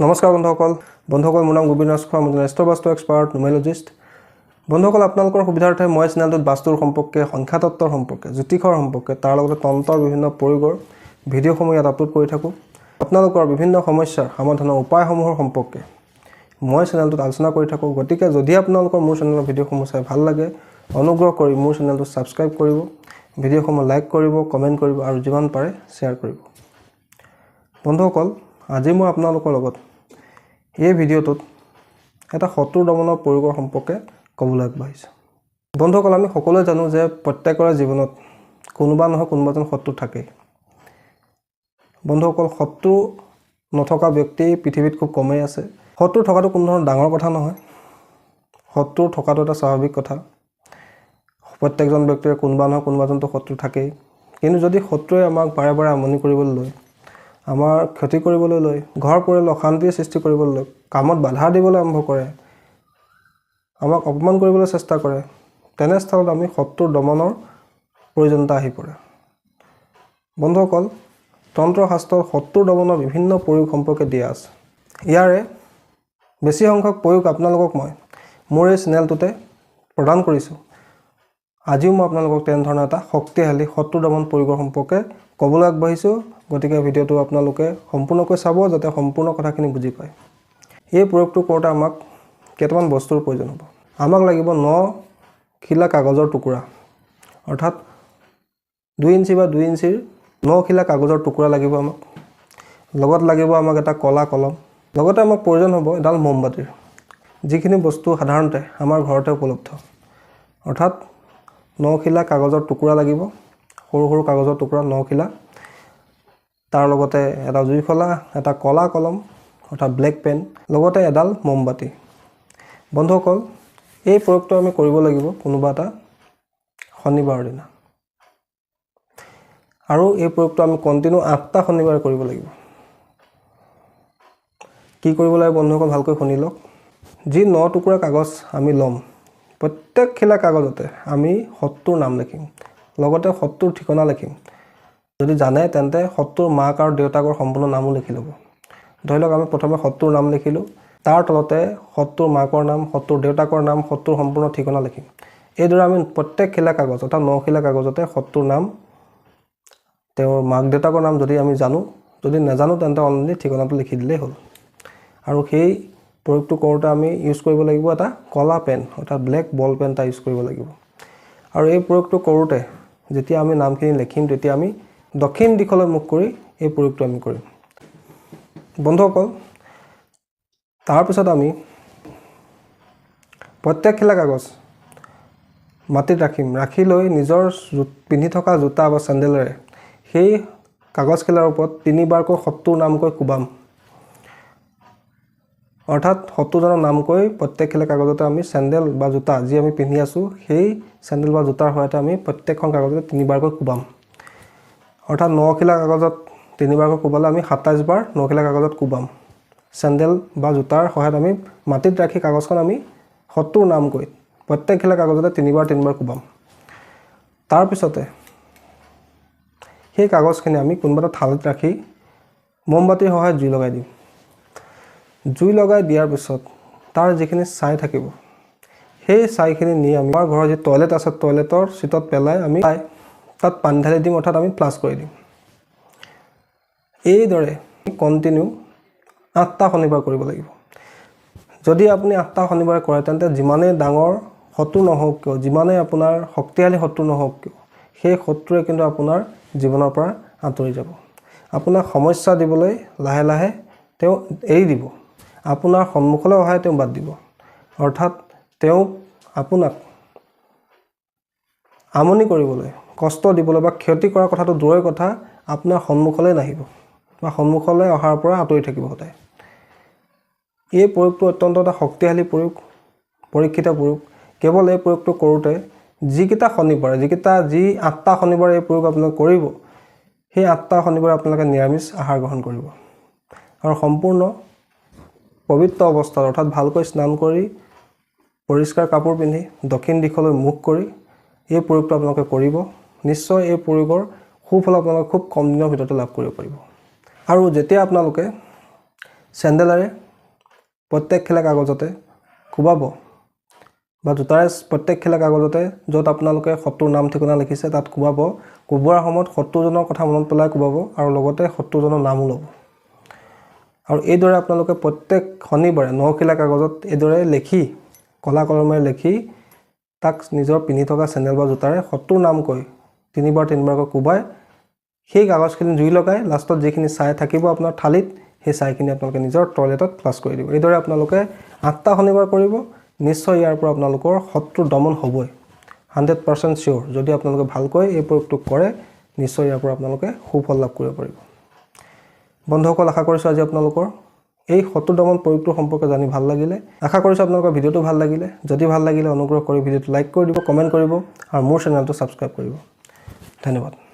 নমস্কাৰ বন্ধুসকল বন্ধুসকল মোৰ নাম গোবিন্দ ৰাজখোৱা মই এজন এষ্ট্ৰবাস্তু এক্সপাৰ্ট numerologist বন্ধুসকল আপোনালোকৰ সুবিধাৰ্থে মই চেনেলটোত বাস্তুৰ সম্পৰ্কে সংখ্যাতত্বৰ সম্পৰ্কে জ্যোতিষৰ সম্পৰ্কে তাৰ লগতে তন্ত্ৰৰ বিভিন্ন প্ৰয়োগৰ ভিডিঅ'সমূহ ইয়াত আপলোড কৰি থাকোঁ। আপোনালোকৰ বিভিন্ন সমস্যাৰ সমাধানৰ উপায়সমূহৰ সম্পৰ্কে মই চেনেলটোত আলোচনা কৰি থাকোঁ। গতিকে যদি আপোনালোকৰ মোৰ চেনেলৰ ভিডিঅ'সমূহ চাই ভাল লাগে অনুগ্ৰহ কৰি মোৰ চেনেলটো ছাবস্ক্ৰাইব কৰিব ভিডিঅ'সমূহ লাইক কৰিব কমেণ্ট কৰিব আৰু যিমান পাৰে শ্বেয়াৰ কৰিব। বন্ধুসকল আজি মই আপোনালোকৰ লগত এই ভিডিঅ'টোত এটা শত্ৰু দমনৰ প্ৰয়োগৰ সম্পৰ্কে ক'বলৈ আগবাঢ়িছোঁ। বন্ধুসকল আমি সকলোৱে জানো যে প্ৰত্যেকৰে জীৱনত কোনোবা নহয় কোনোবা এজন শত্ৰু থাকেই। বন্ধুসকল শত্ৰু নথকা ব্যক্তি পৃথিৱীত খুব কমেই আছে। শত্ৰু থকাটো কোনো ধৰণৰ ডাঙৰ কথা নহয়। শত্ৰু থকাটো এটা স্বাভাৱিক কথা। প্ৰত্যেকজন ব্যক্তিৰে কোনোবা নহয় কোনোবা এজনটো শত্ৰু থাকেই। কিন্তু যদি শত্ৰুৱে আমাক বাৰে বাৰে আমনি কৰিবলৈ লয় আমাৰ ক্ষতি কৰিবলৈ লৈ ঘৰ পৰিয়াল অশান্তিৰ সৃষ্টি কৰিবলৈ লৈ কামত বাধা দিবলৈ আৰম্ভ কৰে আমাক অপমান কৰিবলৈ চেষ্টা কৰে তেনেস্থলত আমি শত্ৰুৰ দমনৰ প্ৰয়োজনীয়তা আহি পৰে। বন্ধুসকল তন্ত্ৰশাস্ত্ৰত শত্ৰু দমনৰ বিভিন্ন প্ৰয়োগ সম্পৰ্কে দিয়া আছে। ইয়াৰে বেছি সংখ্যক প্ৰয়োগ আপোনালোকক মই মোৰ এই চেনেলটোতে প্ৰদান কৰিছোঁ। আজিও মই আপোনালোকক তেনেধৰণৰ এটা শক্তিশালী শত্ৰু দমন প্ৰয়োগৰ সম্পৰ্কে ক'বলৈ আগবাঢ়িছোঁ। গতিকে ভিডিঅ'টো আপোনালোকে সম্পূৰ্ণকৈ চাব যাতে সম্পূৰ্ণ কথাখিনি বুজি পায়। এই প্ৰয়োগটো কৰোঁতে আমাক কেইটামান বস্তুৰ প্ৰয়োজন হ'ব। আমাক লাগিব ন খিলা কাগজৰ টুকুৰা। অৰ্থাৎ দুই ইঞ্চি বা দুই ইঞ্চিৰ ন খিলা কাগজৰ টুকুৰা লাগিব আমাক। লগত লাগিব আমাক এটা ক'লা কলম। লগতে আমাক প্ৰয়োজন হ'ব এডাল মমবাতিৰ। যিখিনি বস্তু সাধাৰণতে আমাৰ ঘৰতে উপলব্ধ। অৰ্থাৎ নখিলা কাগজৰ টুকুৰা লাগিব। সৰু সৰু কাগজৰ টুকুৰা নখিলা তাৰ লগতে এটা জুইশলা এটা ক'লা কলম অৰ্থাৎ ব্লেক পেন লগতে এডাল মমবাতি। বন্ধুসকল এই প্ৰয়োগটো আমি কৰিব লাগিব কোনোবা এটা শনিবাৰৰ দিনা। আৰু এই প্ৰয়োগটো আমি কণ্টিনিউ আঠটা শনিবাৰে কৰিব লাগিব। কি কৰিব লাগে বন্ধুসকল ভালকৈ শুনি লওক। যি ন টুকুৰা কাগজ আমি ল'ম প্ৰত্যেক খিলা কাগজতে আমি শত্ৰুৰ নাম লিখিম লগতে শত্ৰুৰ ঠিকনা লিখিম। যদি জানে তেন্তে শত্ৰুৰ মাক আৰু দেউতাকৰ সম্পূৰ্ণ নামো লিখি ল'ব। ধৰি লওক আমি প্ৰথমে শত্ৰুৰ নাম লিখিলোঁ। তাৰ তলতে শত্ৰুৰ মাকৰ নাম শত্ৰুৰ দেউতাকৰ নাম শত্ৰুৰ সম্পূৰ্ণ ঠিকনা লিখিম। এইদৰে আমি প্ৰত্যেক খিলা কাগজ অৰ্থাৎ ন খিলা কাগজতে শত্ৰুৰ নাম তেওঁৰ মাক দেউতাকৰ নাম যদি আমি জানো যদি নাজানো তেন্তে অলৰেডি ঠিকনাটো লিখি দিলেই হ'ল। আৰু সেই প্ৰয়োগটো কৰোঁতে আমি ইউজ কৰিব লাগিব এটা ক'লা পেন অৰ্থাৎ ব্লেক বল পেন এটা ইউজ কৰিব লাগিব। আৰু এই প্ৰয়োগটো কৰোঁতে যেতিয়া আমি নামখিনি লিখিম তেতিয়া আমি দক্ষিণ দিশলৈ মুখ কৰি এই প্ৰয়োগটো আমি কৰিম। বন্ধুসকল তাৰপিছত আমি প্ৰত্যেকখিলা কাগজ মাটিত ৰাখিম। ৰাখি লৈ নিজৰ পিন্ধি থকা জোতা বা চেণ্ডেলেৰে সেই কাগজখিলাৰ ওপৰত তিনিবাৰকৈ শত্ৰুৰ নামকৈ কোবাম। অৰ্থাৎ শত্ৰুজনৰ নামকৈ প্ৰত্যেকখিলা কাগজতে আমি চেণ্ডেল বা জোতা যি আমি পিন্ধি আছোঁ সেই চেণ্ডেল বা জোতাৰ সহায়তে আমি প্ৰত্যেকখন কাগজতে তিনিবাৰকৈ কোবাম। অৰ্থাৎ নখিলা কাগজত তিনিবাৰকৈ কোবালে আমি সাতাইছ বাৰ নখিলা কাগজত কোবাম। চেণ্ডেল বা জোতাৰ সহায়ত আমি মাটিত ৰাখি কাগজখন আমি শত্ৰুৰ নামকৈ প্ৰত্যেকখিলা কাগজতে তিনিবাৰ তিনিবাৰ কোবাম। তাৰপিছতে সেই কাগজখিনি আমি কোনোবা এটা থালিত ৰাখি মমবাতিৰ সহায়ত জুই লগাই দিম। জুই লগাই দিয়াৰ পিছত তাৰ যিখিনি ছাই থাকিব সেই ছাইখিনি নি আমি আমাৰ ঘৰৰ যি টয়লেট আছে টয়লেটৰ চিটত পেলাই আমি তাত পানী ঢালি দিম অৰ্থাৎ আমি প্লাছ কৰি দিম। এইদৰে কণ্টিনিউ আঠটা শনিবাৰ কৰিব লাগিব। যদি আপুনি আঠটা শনিবাৰে কৰে তেন্তে যিমানেই ডাঙৰ শত্ৰু নহওক কিয় যিমানেই আপোনাৰ শক্তিশালী শত্ৰু নহওক কিয় সেই শত্ৰুৱে কিন্তু আপোনাৰ জীৱনৰ পৰা আঁতৰি যাব। আপোনাক সমস্যা দিবলৈ লাহে লাহে তেওঁ এৰি দিব। আপোনাৰ সন্মুখলৈ অহাই তেওঁ বাদ দিব। অৰ্থাৎ তেওঁক আপোনাক আমনি কৰিবলৈ কষ্ট দিবলৈ বা ক্ষতি কৰাৰ কথাটো দূৰৰে কথা আপোনাৰ সন্মুখলৈ নাহিব বা সন্মুখলৈ অহাৰ পৰা আঁতৰি থাকিব সদায়। এই প্ৰয়োগটো অত্যন্ত এটা শক্তিশালী প্ৰয়োগ পৰীক্ষিত প্ৰয়োগ। কেৱল এই প্ৰয়োগটো কৰোঁতে যিকেইটা শনিবাৰে যিকেইটা যি আঠটা শনিবাৰে এই প্ৰয়োগ আপোনালোকে কৰিব সেই আঠটা শনিবাৰে আপোনালোকে নিৰামিষ আহাৰ গ্ৰহণ কৰিব। আৰু সম্পূৰ্ণ পবিত্ৰ অৱস্থাত অৰ্থাৎ ভালকৈ স্নান কৰি পৰিষ্কাৰ কাপোৰ পিন্ধি দক্ষিণ দিশলৈ মুখ কৰি এই প্ৰয়োগটো আপোনালোকে কৰিব। নিশ্চয় এই প্ৰয়োগৰ সুফল আপোনালোকে খুব কম দিনৰ ভিতৰতে লাভ কৰিব পাৰিব। আৰু যেতিয়া আপোনালোকে চেণ্ডেলেৰে প্ৰত্যেক খেলা কাগজতে কোবাব বা জোতাৰে প্ৰত্যেক খেলা কাগজতে য'ত আপোনালোকে শত্ৰুৰ নাম ঠিকনা লিখিছে তাত কোবাব কোবোৱাৰ সময়ত শত্ৰুজনৰ কথা মনত পেলাই কোবাব আৰু লগতে শত্ৰুজনৰ নামো ল'ব। আৰু এইদৰে আপোনালোকে প্ৰত্যেক শনিবাৰে নখিলা কাগজত এইদৰে লিখি কলা কলমেৰে লিখি তাক নিজৰ পিন্ধি থকা চেণ্ডেল বা জোতাৰে শত্ৰুৰ নাম কৈ তিনিবাৰ তিনিবাৰকৈ কোবাই সেই কাগজখিনি জুই লগাই লাষ্টত যিখিনি ছাই থাকিব আপোনাৰ থালিত সেই ছাইখিনি আপোনালোকে নিজৰ টয়লেটত ফ্লাছ কৰি দিব। এইদৰে আপোনালোকে আঠটা শনিবাৰ কৰিব নিশ্চয় ইয়াৰ পৰা আপোনালোকৰ শত্ৰু দমন হ'বই। হাণ্ড্ৰেড পাৰ্চেণ্ট চিয়'ৰ। যদি আপোনালোকে ভালকৈ এই প্ৰয়োগটো কৰে নিশ্চয় ইয়াৰ পৰা আপোনালোকে সুফল লাভ কৰিব পাৰিব। বন্ধুসকল আশা কৰিছোঁ আজি আপোনালোকৰ এই শত্ৰু দমন প্ৰয়োগটোৰ সম্পৰ্কে জানি ভাল লাগিলে। আশা কৰিছোঁ আপোনালোকৰ ভিডিঅ'টো ভাল লাগিলে। যদি ভাল লাগিলে অনুগ্ৰহ কৰি ভিডিঅ'টো লাইক কৰি দিব কমেণ্ট কৰিব আৰু মোৰ চেনেলটো ছাবস্ক্ৰাইব কৰিব। धन्यवाद।